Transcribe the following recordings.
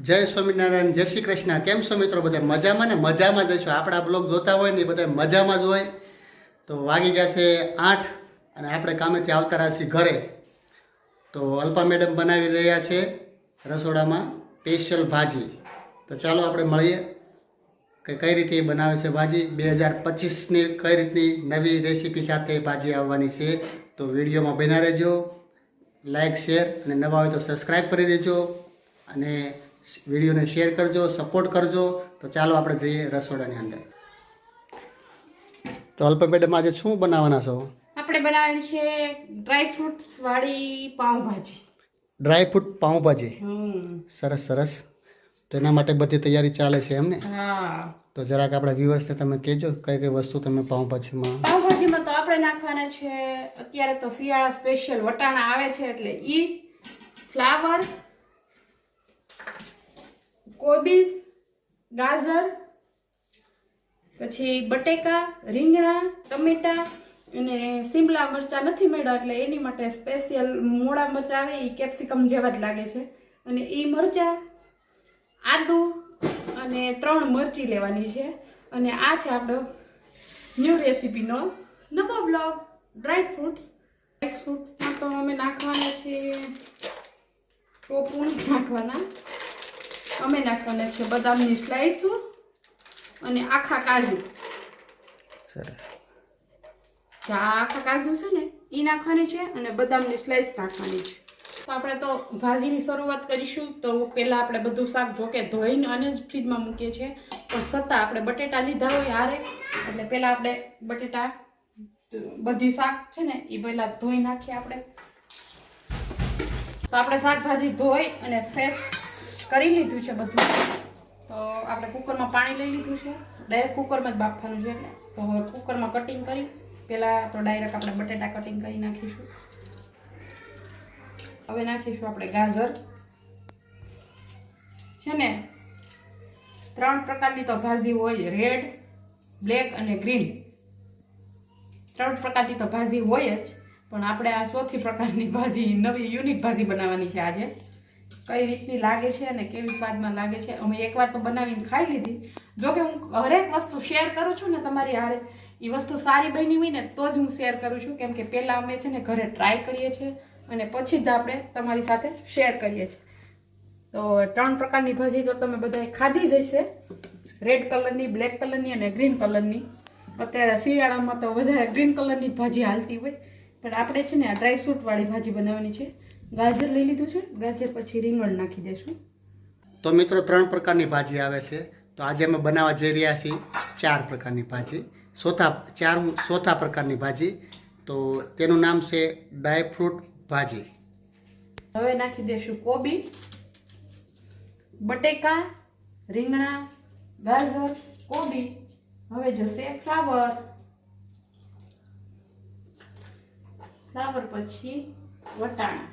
જય સ્વામિનારાયણ, જય શ્રી કૃષ્ણ. કેમ છો મિત્રો બધા? મજામાં ને? મજામાં જ આપણા બ્લોગ જોતા હોય ને બધા મજામાં જ હોય. તો વાગી ગયા છે આઠ અને આપણે કામેથી આવતા રહ્યા ઘરે. તો અલ્પા મેડમ બનાવી રહ્યા છે રસોડામાં સ્પેશિયલ ભાજી. તો ચાલો આપણે મળીએ. કે કઈ રીતે બનાવે છે ભાજી? બે હજાર પચીસની કઈ રીતની નવી રેસીપી સાથે ભાજી આવવાની છે? તો વિડીયોમાં બના રહેજો. લાઇક શેર અને નવા હોય તો સબસ્ક્રાઈબ કરી દેજો. અને વિડીયોને શેર કરજો સપોર્ટ કરજો. તો ચાલો આપણે જઈએ રસોડાની અંદર. તો અલ્પા મેડમ આજે શું બનાવવાના છો? આપણે બનાવવાની છે ડ્રાય ફ્રૂટ્સ વાળી પાઉંભાજી. Dry fruit pav bhaji? સરસ સરસ. તેના માટે બધી તૈયારી ચાલે છે એમને? હા. તો જરાક આપણા વ્યુઅર્સને તમે કહેજો કઈ કઈ વસ્તુ તમે પાઉંભાજીમાં? પાઉંભાજીમાં તો આપણે નાખવાના છે અત્યારે તો શિયાળા સ્પેશિયલ વટાણા આવે છે એટલે ઈ ફ્લાવર કોબીજ ગાજર, પછી બટેકા, રીંગણા, ટમેટા અને સિમલા મરચાં નથી મળ્યા એટલે એની માટે સ્પેશિયલ મોડા મરચાં આવે એ કેપ્સિકમ જેવા જ લાગે છે. અને એ મરચાં આદુ અને ત્રણ મરચી લેવાની છે. અને આ છે આપણો ન્યૂ રેસીપીનો નવો બ્લોગ ડ્રાય ફ્રૂટ્સ. ડ્રાય ફ્રૂટમાં તો અમે નાખવાના છે ટોપું, નાખવાના. અમે નાખવાના છે બદામની સ્લાઈસો અને આખા કાજુ. સરસ. આખા કાજુ છે ને એ નાખવાની છે અને બદામની સ્લાઈસ નાખવાની છે. તો આપણે તો ભાજીની શરૂઆત કરીશું. તો પહેલાં આપણે બધું શાક જોકે ધોઈને અને જ ફ્રીજમાં મૂકીએ છીએ. પણ છતાં આપણે બટેટા લીધા હોય હારે. એટલે પહેલાં આપણે બટેટા બધી શાક છે ને એ પહેલાં ધોઈ નાખીએ આપણે. તો આપણે શાકભાજી ધોઈ અને ફ્રેશ કરી લીધું છે બધું. તો આપણે કુકરમાં પાણી લઈ લીધું છે. ડાયરેક્ટ કુકરમાં જ બાફવાનું છે તો હવે કુકરમાં કટિંગ કરી પહેલાં તો ડાયરેક્ટ આપણે બટેટા કટિંગ કરી નાખીશું. હવે નાખીશું આપણે ગાજર. છે ને? ત્રણ પ્રકારની તો ભાજી હોય રેડ બ્લેક અને ગ્રીન ત્રણ પ્રકારની તો ભાજી હોય જ, પણ આપણે આ ચોથી પ્રકારની ભાજી, નવી યુનિક ભાજી બનાવવાની છે આજે. કઈ રીતની લાગે છે અને કેવી સ્વાદમાં લાગે છે, અમે એકવાર તો બનાવીને ખાઈ લીધી. જો કે હું હરેક વસ્તુ શેર કરું છું ને તમારી હારે એ વસ્તુ સારી બની હોય ને તો જ હું શેર કરું છું. કેમ કે પહેલાં અમે છે ને ઘરે ટ્રાય કરીએ છીએ અને પછી જ આપણે તમારી સાથે શેર કરીએ છીએ. તો ત્રણ પ્રકારની ભાજી તો તમે બધાએ ખાધી જ હશે. રેડ કલરની બ્લેક કલરની અને ગ્રીન કલરની અત્યારે શિયાળામાં તો વધારે ગ્રીન કલરની ભાજી હાલતી હોય. પણ આપણે છે ને આ ડ્રાયફ્રૂટવાળી ભાજી બનાવવાની છે. ગાજર લઈ લીધું છે. ગાજર પછી રીંગણ નાખી દઈશું તો મિત્રો ત્રણ પ્રકારની ભાજી આવે છે. તો આજે અમે બનાવવા જઈ રહ્યા છીએ ચાર પ્રકારની ભાજી. ચોથા ચાર ચોથા પ્રકારની ભાજી. તો તેનું નામ છે ડ્રાયફ્રૂટ ભાજી. હવે નાખી દઈશું કોબી બટેકા રીંગણા ગાજર કોબી. હવે જશે ફ્લાવર. ફ્લાવર પછી વટાણા.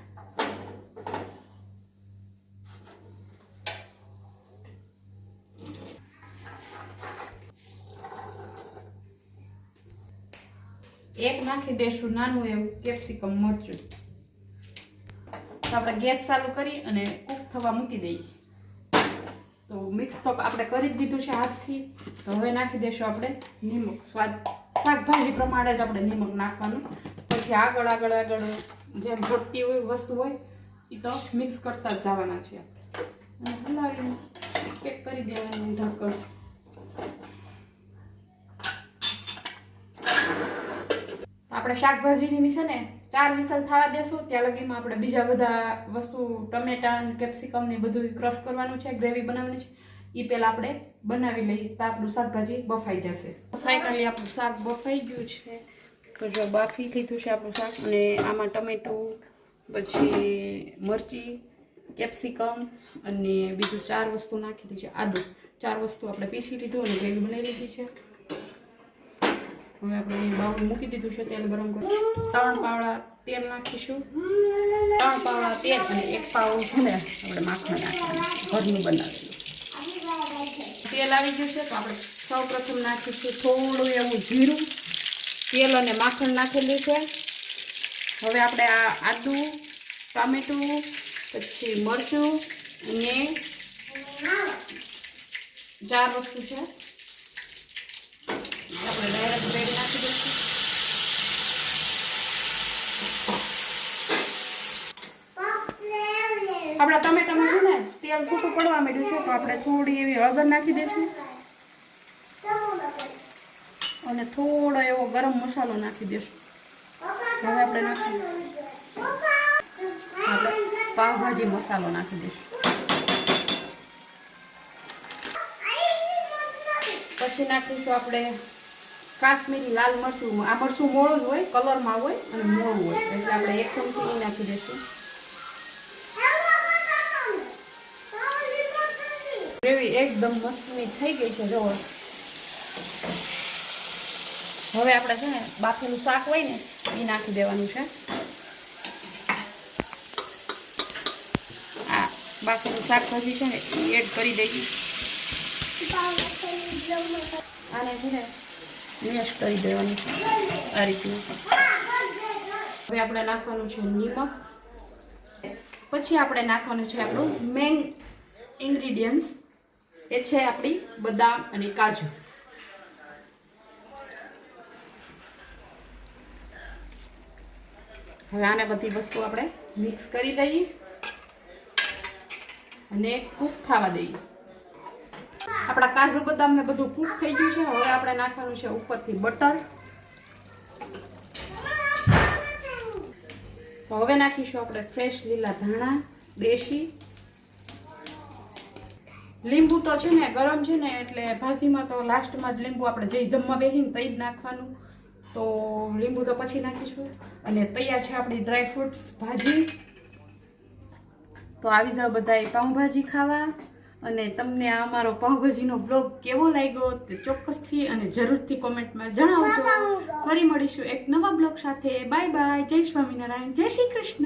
એક નાખી દેશું નાનું એવું કેપ્સિકમ મરચું. તો આપણે ગેસ ચાલુ કરી અને કૂક થવા મૂકી દઈએ. તો મિક્સ તો આપણે કરી જ દીધું છે હાથથી. તો હવે નાખી દઈશું આપણે નિમક. સ્વાદ શાકભાજી પ્રમાણે જ આપણે નિમક નાખવાનું. પછી આગળ આગળ આગળ જેમ ઘટતી હોય, વસ્તુ હોય એ તો મિક્સ કરતા જ જવાના છે આપણે. અને હલાવીને પેક કરી દેવાનું ઢાંકણ આપણે શાકભાજીની છે ને, ચાર વિસલ થવા દેશું, ત્યાં લગીમાં આપણે બીજા બધા વસ્તુ, ટમેટા કેપ્સિકમ ને બધું ક્રશ કરવાનું છે ગ્રેવી બનાવવાની છે. એ પહેલાં આપણે બનાવી લઈએ. તો આપણું શાકભાજી બફાઈ જશે. ફાઇનલી આપણું શાક બફાઈ ગયું છે. તો જો બાફી લીધું છે આપણું શાક અને આમાં ટમેટું, પછી મરચી, કેપ્સિકમ અને બીજું ચાર વસ્તુ નાખેલી છે. આદુ. ચાર વસ્તુ આપણે પીસી લીધું અને ગ્રેવી બનાવી લીધી છે. હવે આપણે બાઉલ મૂકી દીધું છે તેલ ગરમ કરીશું ત્રણ પાવડા તેલ નાખીશું. ત્રણ પાવડા તેલ અને એક પાવડું છે ને આપણે માખણ નાખવાનું. ઘરનું બનાવીશું. તેલ આવી ગયું છે તો આપણે સૌ પ્રથમ નાખીશું થોડું એવું જીરું. તેલ અને માખણ નાખેલું છે. હવે આપણે આ આદુ, ટામેટું, પછી મરચું અને ચાર વસ્તુ છે. આપણે ડાયરેક્ટ બ્રેડ નાખી દઈશું આપણા ટમેટામાં છે ને, તેલ છૂટું પડવા માંડ્યું છે, તો આપણે થોડી એવી હળદર નાખી દઈશું. અને થોડો એવો ગરમ મસાલો નાખી દઈશું. હવે આપણે નાખી આપણે પાવભાજી મસાલો નાખી દઈશું. પછી નાખીશું આપણે કાશ્મીરી લાલ મરચું. આ મરચું મોળું હોય, કલરમાં હોય અને મોળું હોય. એટલે આપણે એક ચમચી નાખી દઈશું. ગ્રેવી એકદમ મસ્તની થઈ ગઈ છે જો હવે આપણે છે ને બાફેલું શાક હોય ને એ નાખી દેવાનું છે. આ બાફેલું શાકભાજી છે ને એ એડ કરી દઈએ આને છે ને મેશ કરી દેવાનું આ રીતનું. હવે આપણે નાખવાનું છે નિમક. પછી આપણે નાખવાનું છે આપણું મેઇન ઇન્ગ્રીડિયન્ટ્સ. એ છે આપણી બદામ અને કાજુ. હવે આને બધી વસ્તુ આપણે મિક્સ કરી દઈએ અને કૂક થવા દઈએ. આપણા કાજુ બદામ ને બધું કૂક થઈ ગયું છે. હવે આપણે નાખવાનું છે ઉપરથી બટર. તો હવે નાખીશું આપણે ફ્રેશ લીલા ધાણા, દેશી લીંબુ તો છે ને, ગરમ છે ને, એટલે ભાજીમાં તો લાસ્ટમાં જ લીંબુ આપણે જે જમવા બેસીને તઈ જ નાખવાનું. તો લીંબુ તો પછી નાખીશું. અને તૈયાર છે આપણી ડ્રાય ફ્રૂટ્સ ભાજી. તો આવી જાઓ બધાએ પાઉંભાજી ખાવા. અને તમને આ અમારો પાઉંભાજીનો બ્લોગ કેવો લાગ્યો તે ચોક્કસથી અને જરૂરથી કોમેન્ટમાં જણાવજો. ફરી મળીશું એક નવા બ્લોગ સાથે. Bye bye. જય સ્વામિનારાયણ. જય શ્રી કૃષ્ણ.